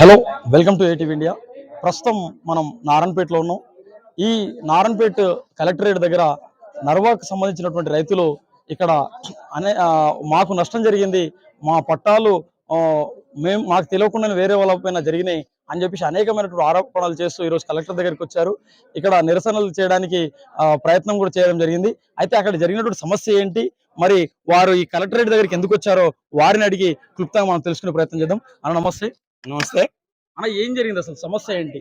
Hello welcome to ఏటీవ్ India ప్రస్తుతం మనం నారాయణపేటలో ఉన్నాం. ఈ నారాయణపేట కలెక్టరేట్ దగ్గర నర్వాకు సంబంధించినటువంటి రైతులు ఇక్కడ అనే మాకు నష్టం జరిగింది. మా పట్టాలు మేము మాకు తెలియకుండానే వేరే వాళ్ళ పైన జరిగినాయి. అని చెప్పేసి అనేకమైనటువంటి ఆరోపణలు చేస్తూ ఈరోజు కలెక్టర్ దగ్గరికి వచ్చారు. ఇక్కడ నిరసనలు చేయడానికి ప్రయత్నం కూడా చేయడం జరిగింది. అయితే అక్కడ జరిగినటువంటి సమస్య ఏంటి? మరి వారు ఈ కలెక్టరేట్ దగ్గరికి ఎందుకు వచ్చారో వారిని అడిగి క్లుప్తంగా మనం తెలుసుకునే ప్రయత్నం చేద్దాం. అన్న నమస్తే. నమస్తే. అన్న ఏం జరిగింది అసలు? సమస్య ఏంటి?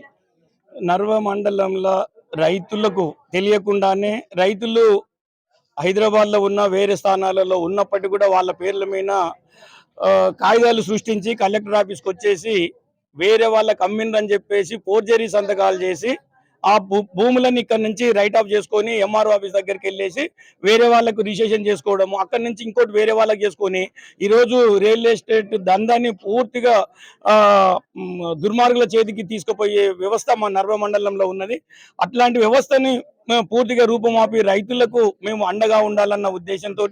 నర్వ మండలంలో రైతులకు తెలియకుండానే రైతులు హైదరాబాద్లో ఉన్న వేరే స్థానాలలో ఉన్నప్పటికీ కూడా వాళ్ళ పేర్ల మీద కాగితాలు సృష్టించి కలెక్టర్ ఆఫీస్కి వచ్చేసి వేరే వాళ్ళకి అమ్మిండ్రని చెప్పేసి ఫోర్జరీ సంతకాలు చేసి ఆ భూ- భూములను ఇక్కడ నుంచి రైట్ ఆఫ్ చేసుకొని ఎంఆర్ఓ ఆఫీస్ దగ్గరికి వెళ్ళేసి వేరే వాళ్ళకు రిజిస్ట్రేషన్ చేసుకోవడము అక్కడ నుంచి ఇంకోటి వేరే వాళ్ళకి చేసుకొని ఈరోజు రియల్ ఎస్టేట్ దందాన్ని పూర్తిగా దుర్మార్గుల చేతికి తీసుకుపోయే వ్యవస్థ మా నర్వ మండలంలో ఉన్నది. అట్లాంటి వ్యవస్థని మేము పూర్తిగా రూపమాపి రైతులకు మేము అండగా ఉండాలన్న ఉద్దేశంతో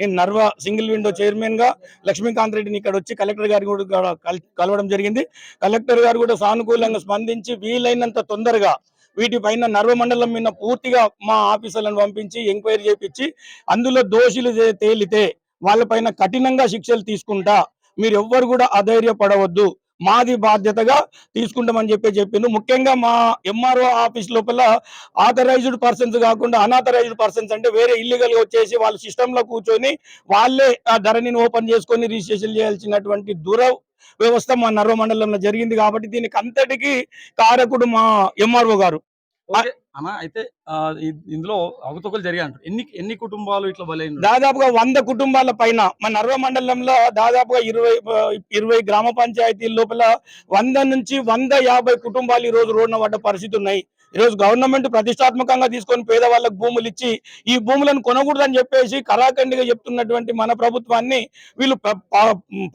నేను నర్వ సింగిల్ విండో చైర్మన్గా లక్ష్మీకాంత్ రెడ్డిని ఇక్కడ వచ్చి కలెక్టర్ గారు కూడా కలవడం జరిగింది. కలెక్టర్ గారు కూడా సానుకూలంగా స్పందించి వీలైనంత తొందరగా వీటిపైన నర్వ మండలం మీద పూర్తిగా మా ఆఫీసర్లను పంపించి ఎంక్వైరీ చేపించి అందులో దోషులు తేలితే వాళ్ళపైన కఠినంగా శిక్షలు తీసుకుంటా మీరు ఎవ్వరు కూడా అధైర్యపడవద్దు. మాది బాధ్యతగా తీసుకుంటామని చెప్పి చెప్పింది ముఖ్యంగా మా ఎంఆర్ఓ ఆఫీస్ లోపల ఆథరైజ్డ్ పర్సన్స్ కాకుండా అనాథరైజ్డ్ పర్సన్స్ అంటే వేరే ఇల్లీగల్ వచ్చేసి వాళ్ళ సిస్టమ్లో కూర్చొని వాళ్ళే ఆ ధరణిని ఓపెన్ చేసుకొని రిజిస్ట్రేషన్ చేయాల్సినటువంటి దుర వ్యవస్థ మా నర్వ మండలంలో జరిగింది కాబట్టి దీనికి అంతటికి కారకుడు మా ఎంఆర్ఓ గారు. అన్న అయితే ఇందులో అవకతవకలు జరిగాయి అంటారు. ఎన్ని ఎన్ని కుటుంబాలు ఇట్లా బలైన దాదాపుగా వంద కుటుంబాల పైన మన నర్వ మండలంలో దాదాపుగా ఇరవై ఇరవై గ్రామ పంచాయతీల లోపల వంద నుంచి వంద యాభై కుటుంబాలు ఈ రోజు రోడ్న పడ్డ పరిస్థితి ఉన్నాయి. ఈ రోజు గవర్నమెంట్ ప్రతిష్టాత్మకంగా తీసుకొని పేదవాళ్ళకు భూములు ఇచ్చి ఈ భూములను కొనకూడదని చెప్పేసి కరాఖండిగా చెప్తున్నటువంటి మన ప్రభుత్వాన్ని వీళ్ళు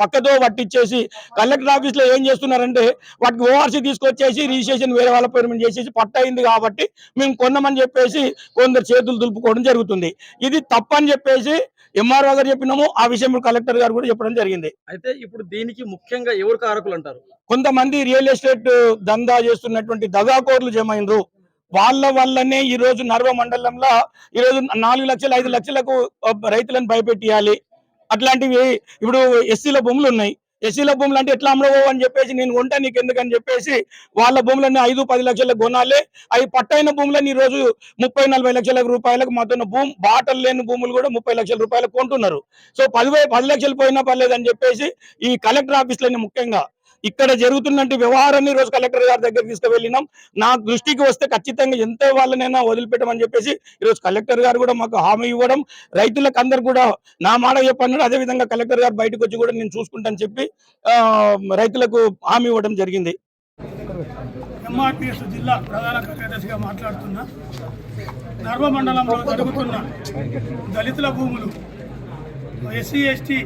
పక్కతో పట్టించేసి కలెక్టర్ ఆఫీస్లో ఏం చేస్తున్నారంటే వాటికి ఓఆర్సీ తీసుకొచ్చేసి రిజిస్ట్రేషన్ వేరే వాళ్ళ పేరు చేసేసి పట్టయింది కాబట్టి మేము కొన్నామని చెప్పేసి కొందరు చేతులు దులుపుకోవడం జరుగుతుంది. ఇది తప్పని చెప్పేసి ఎంఆర్ఓ గారు చెప్పినాము ఆ విషయం కలెక్టర్ గారు కూడా చెప్పడం జరిగింది. అయితే ఇప్పుడు దీనికి ముఖ్యంగా ఎవరు కారకులు అంటారు? కొంతమంది రియల్ ఎస్టేట్ దందా చేస్తున్నటువంటి దగాకోర్లు జమైనరు వాళ్ళ వల్లనే ఈ రోజు నర్వ మండలంలో ఈ రోజు నాలుగు లక్షలు ఐదు లక్షలకు రైతులను భయపెట్టియాలి. అట్లాంటివి ఇప్పుడు ఎస్సీల భూములు ఉన్నాయి. ఎస్సీల భూములు అంటే ఎట్లా అమ్మడవు అని చెప్పేసి నేను ఉంటా నీకు ఎందుకని చెప్పేసి వాళ్ళ భూములన్నీ ఐదు పది లక్షలకు కొనాలి. అవి పట్టైన భూములని ఈ రోజు ముప్పై నలభై లక్షల రూపాయలకు మాతో భూమి బాటలు లేని భూములు కూడా ముప్పై లక్షల రూపాయలకు కొంటున్నారు. సో పది పది లక్షలు పోయినా పర్లేదని చెప్పేసి ఈ కలెక్టర్ ఆఫీస్లని ముఖ్యంగా ఇక్కడ జరుగుతున్నటువంటి వ్యవహారాన్ని ఈ రోజు కలెక్టర్ గారి దగ్గరికి తీసుకువెళ్ళినాం. నా దృష్టికి వస్తే ఖచ్చితంగా ఎంత వాళ్ళనైనా వదిలిపెట్టమని చెప్పేసి ఈరోజు కలెక్టర్ గారు కూడా మాకు హామీ ఇవ్వడం రైతులకు అందరు కూడా నా మాట చెప్పన్నాడు. అదే విధంగా కలెక్టర్ గారు బయటకు వచ్చి కూడా నేను చూసుకుంటాను చెప్పి రైతులకు హామీ ఇవ్వడం జరిగింది. ఎంఆర్పిఎస్ జిల్లా ప్రధాన కార్యదర్శిగా మాట్లాడుతున్నా నర్వ మండలంలో జరుగుతున్న దళితుల భూములు ఎస్సీ ఎస్టీ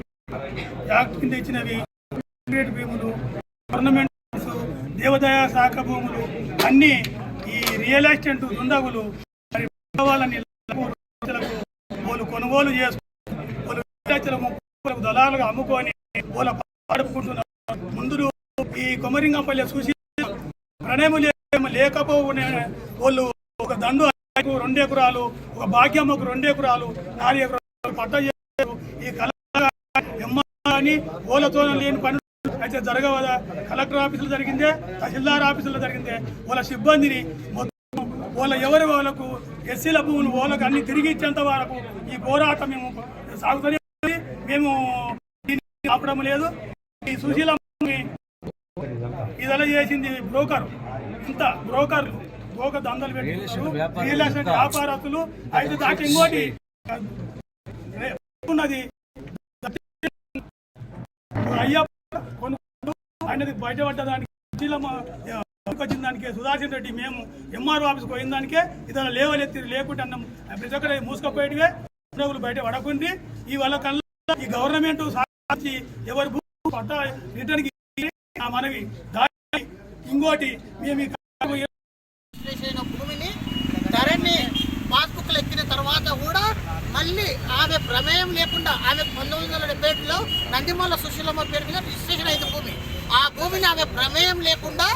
యాక్ట్ కింద ఇచ్చినవి భూములు గవర్నమెంట్ భూములు, దేవదయ శాఖ భూములు అన్ని ఈ రియల్ ఎస్టేట్ దుండగులు మరి వాళ్ళని వాళ్ళు కొనుగోలు చేసుకుని ముప్పై దళాలుగా అమ్ముకొని వాళ్ళ పాడుకుంటున్నారు. ముందు ఈ కొమరింగంపల్లి చూసి ప్రణయం లేకపోనే వాళ్ళు ఒక దండు రెండు ఎకరాలు ఒక భాగ్యం ఒక రెండు ఎకరాలు నాలుగు ఎకరాలు పట్ట చేశారు ఈ కళ ఎమ్మని ఓలతో లేని పని అయితే జరగవదా? కలెక్టర్ ఆఫీసులో జరిగిందే తహసీల్దార్ ఆఫీసులో జరిగిందే. వాళ్ళ సిబ్బందిని మొత్తం వాళ్ళ ఎవరి వాళ్ళకు ఎస్సీల భూములు వాళ్ళకు అన్ని తిరిగి ఇచ్చేంత వరకు ఈ పోరాటం మేము సాగుతూనే. మేము ఆపడం లేదు. ఈ సుశీల ఇదలా చేసింది బ్రోకర్. ఇంత బ్రోకర్లు. బ్రోకర్ దందలు పెట్టి రియల్ ఎస్టేట్ వ్యాపారస్తులు. అయితే దాకా ఇంకోటి. ఉన్నది. అయ్యా కొనుక్కుంటూ ఆయనది బయటపడ్డ దానికి వచ్చిన దానికే సుధాకర్ రెడ్డి మేము ఎంఆర్ఓ ఆఫీస్కి పోయిన దానికే ఇతను లేవలెత్తి లేకుంటే అన్నం ప్రతి ఒక్కరు మూసుకపోయేటివే. ఉద్యోగులు బయట పడకుండి ఈ వాళ్ళ కళ్ళ ఈ గవర్నమెంట్ సాధించి ఎవరి పట్ట రిటర్న్ మనవి దాని ఇంకోటి మేము ఈ రిజిస్ట్రేషన్ అయిన భూమిని ధరని పాస్బుక్లు ఎక్కిన తర్వాత కూడా మళ్ళీ ఆమె ప్రమేయం లేకుండా ఆమె పంతొమ్మిది వందల డెబ్బై ఏడులో నందిమల్ల సుశీలమ్మ పేరు మీద రిజిస్ట్రేషన్ అయింది భూమి. ఆ భూమిని ఆమె ప్రమేయం లేకుండా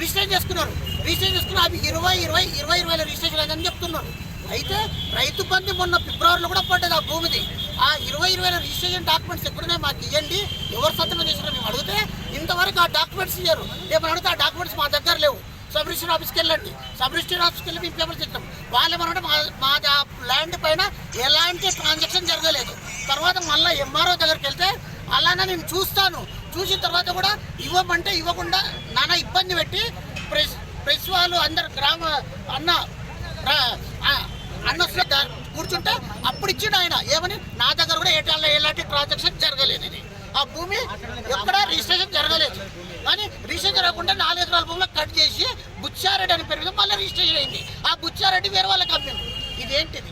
రిజిస్ట్రేషన్ చేసుకున్నారు. రిజిస్ట్రేషన్ చేసుకుని అవి ఇరవై ఇరవై ఇరవై ఇరవైలో రిజిస్ట్రేషన్ అయిందని చెప్తున్నారు. అయితే రైతు బంధు మొన్న ఫిబ్రవరిలో కూడా పడ్డది ఆ భూమిది. ఆ ఇరవై ఇరవైలో రిజిస్ట్రేషన్ డాక్యుమెంట్స్ ఎక్కడున్నాయి మాకు ఇవ్వండి ఎవరు సంతకం చేసినా మేము అడిగితే ఇంతవరకు ఆ డాక్యుమెంట్స్ ఇయ్యారు. రేపు అడిగితే ఆ డాక్యుమెంట్స్ మా దగ్గర లేవు. సబ్ రిజిస్టర్ ఆఫీస్కి వెళ్ళండి. సబ్ రిజిస్టర్ ఆఫీస్కి వెళ్ళి మేము పేపర్ చెప్తాం. వాళ్ళు ఏమన్నా మా మా ఆ ల్యాండ్ పైన ఎలాంటి ట్రాన్సాక్షన్ జరగలేదు. తర్వాత మళ్ళీ ఎంఆర్ఓ దగ్గరికి వెళ్తే అలానే నేను చూస్తాను. చూసిన తర్వాత కూడా ఇవ్వమంటే ఇవ్వకుండా నానా ఇబ్బంది పెట్టి ప్రెస్ ప్రెస్ వాళ్ళు అందరు గ్రామ అన్న అన్న కూర్చుంటే అప్పుడు ఇచ్చిండు ఆయన. ఏమని? నా దగ్గర కూడా ఏటాల్లో ఎలాంటి ట్రాన్సాక్షన్ జరగలేదు ఇది. ఆ భూమి ఎక్కడ రిజిస్ట్రేషన్ జరగలేదు కానీ రిజిస్ట్రేషన్ జరగకుండా నాలుగు ఎకరాల భూమిలో కట్ చేసి బుచ్చారెడ్డి అని పేరు మీద మళ్ళీ రిజిస్ట్రేషన్ అయింది ఆ బుచ్చారెడ్డి వేరే వాళ్ళకి అమ్మింది ఇదేంటిది?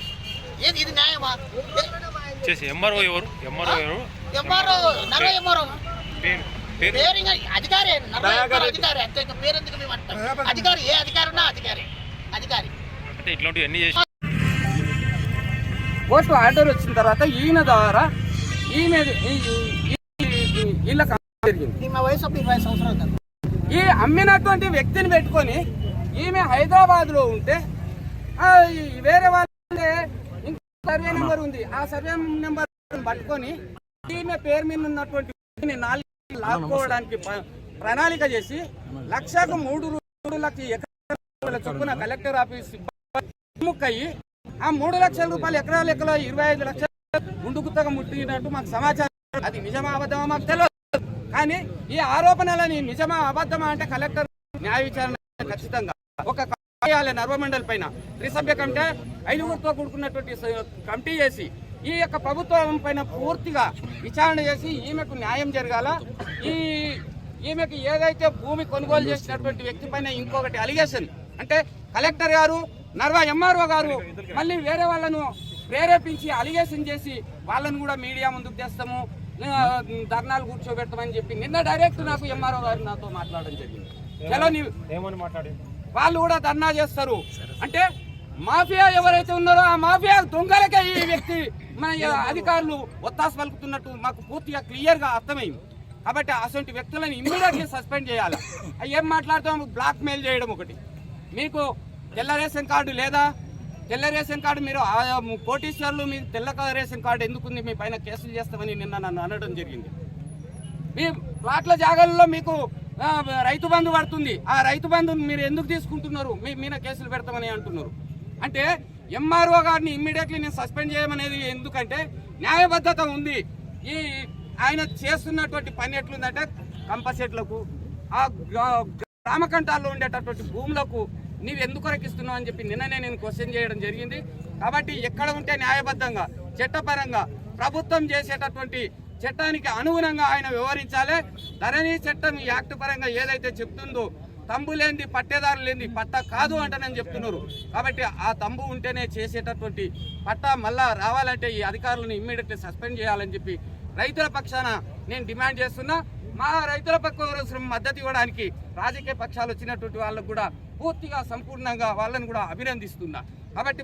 ఏది ఇది న్యాయమా? చేసి ఎంఆర్ఓ ఎవరు? ఎంఆర్ఓ ఎవరు? ఎంఆర్ఓ ఎంఆర్ఓ పేరు. అధికారి. అధికారి. అంతే ఇంకా పేరు ఎందుకు మేము అంటాం? అధికారి ఏ అధికారి ఉన్నా అధికారి. అధికారి. అంటే ఇట్లాంటివి అన్ని చేసి కోర్టు ఆర్డర్ వచ్చిన తర్వాత ఈయన ద్వారా ఈమె ఈ- ఈ- ఈ- వీళ్ళకి జరిగింది. మా వయసు అప్పుడు ఇరవై సంవత్సరాలు కదా. ఈ అమ్మినటువంటి వ్యక్తిని పెట్టుకొని ఈమె హైదరాబాద్లో ఉంటే వేరే వాళ్ళే ఇంకో సర్వే నెంబర్ ఉంది. ఆ సర్వే నెంబర్ పట్టుకొని ఈమె పేరు మీద ఉన్నటువంటి నాలుగు లాక్కోవడానికి ప్రణాళిక చేసి లక్షకు మూడు మూడు లక్ష ఎకరాల చొప్పున కలెక్టర్ ఆఫీస్ ముక్కయ్యి ఆ మూడు లక్షల రూపాయలు ఎకరాల లెక్కలో ఇరవై ఐదు లక్షలు గుండుగుత్తగా ముట్టినట్టు మాకు సమాచారం. అది నిజమా అబద్ధమా మాకు తెలియదు కానీ ఈ ఆరోపణలని నిజమా అబద్ధమా అంటే కలెక్టర్ న్యాయ విచారణ ఖచ్చితంగా. ఒక కార్యాలయ నర్వమండలి పైన త్రిసభ్య కమిటీ ఐదుగురితో కూడుకున్నటువంటి కమిటీ చేసి ఈ యొక్క ప్రభుత్వం పైన పూర్తిగా విచారణ చేసి ఈమెకు న్యాయం జరగాల. ఈ ఈమెకు ఏదైతే భూమి కొనుగోలు చేసినటువంటి వ్యక్తి పైన ఇంకొకటి అలిగేషన్ అంటే కలెక్టర్ గారు నర్వా ఎంఆర్ఓ గారు మళ్ళీ వేరే వాళ్ళను ప్రేరేపించి అలిగేషన్ చేసి వాళ్ళను కూడా మీడియా ముందుకు తెస్తాము. ధర్నాలు కూర్చోబెడతామని చెప్పి నిన్న డైరెక్ట్ నాకు ఎంఆర్ఓ గారు నాతో మాట్లాడడం జరిగింది. చలో నీవు ఏమని మాట్లాడి వాళ్ళు కూడా ధర్నా చేస్తారు. అంటే మాఫియా ఎవరైతే ఉన్నారో ఆ మాఫియా దొంగలకే ఈ వ్యక్తి మన అధికారులు ఒత్తాసు పలుకుతున్నట్టు మాకు పూర్తిగా క్లియర్గా అర్థమైంది. కాబట్టి అటువంటి వ్యక్తులను ఇమ్మీడియట్లీ సస్పెండ్ చేయాలి. అవి ఏం మాట్లాడతాం? బ్లాక్ మెయిల్ చేయడం ఒకటి. మీకు తెల్ల రేషన్ కార్డు లేదా? తెల్ల రేషన్ కార్డు మీరు కోటీశ్వర్లు మీ తెల్ల రేషన్ కార్డు ఎందుకుంది? మీ పైన కేసులు చేస్తామని నిన్న నన్ను అనడం జరిగింది. మీ ప్లాట్ల జాగాలలో మీకు రైతు బంధు పడుతుంది. ఆ రైతు బంధు మీరు ఎందుకు తీసుకుంటున్నారు? మీ మీద కేసులు పెడతామని అంటున్నారు. అంటే ఎంఆర్ఓ గారిని ఇమ్మీడియట్లీ నేను సస్పెండ్ చేయమనేది ఎందుకంటే న్యాయబద్ధత ఉంది. ఈ ఆయన చేస్తున్నటువంటి పని ఎట్లుందంటే కంపసెట్లకు ఆ గ్రామకంఠాల్లో గ్రామ కంఠాల్లో ఉండేటటువంటి భూములకు నీవు ఎందుకు రకిస్తున్నావు అని చెప్పి నిన్ననే నేను క్వశ్చన్ చేయడం జరిగింది. కాబట్టి ఎక్కడ ఉంటే న్యాయబద్ధంగా చట్టపరంగా ప్రభుత్వం చేసేటటువంటి చట్టానికి అనుగుణంగా ఆయన వివరించాలి ధరణి చట్టం ఈ యాక్ట్ పరంగా ఏదైతే చెప్తుందో తంబు లేనిది పట్టేదారు లేనిది పట్ట కాదు అంటనని చెప్తున్నారు. కాబట్టి ఆ తంబు ఉంటేనే చేసేటటువంటి పట్ట మళ్ళా రావాలంటే ఈ అధికారులను ఇమ్మీడియట్లీ సస్పెండ్ చేయాలని చెప్పి రైతుల పక్షాన నేను డిమాండ్ చేస్తున్నా. మా రైతుల పక్క మద్దతు ఇవ్వడానికి రాజకీయ పక్షాలు వచ్చినటువంటి వాళ్ళకు కూడా పూర్తిగా సంపూర్ణంగా వాళ్ళని కూడా అభినందిస్తున్నా. కాబట్టి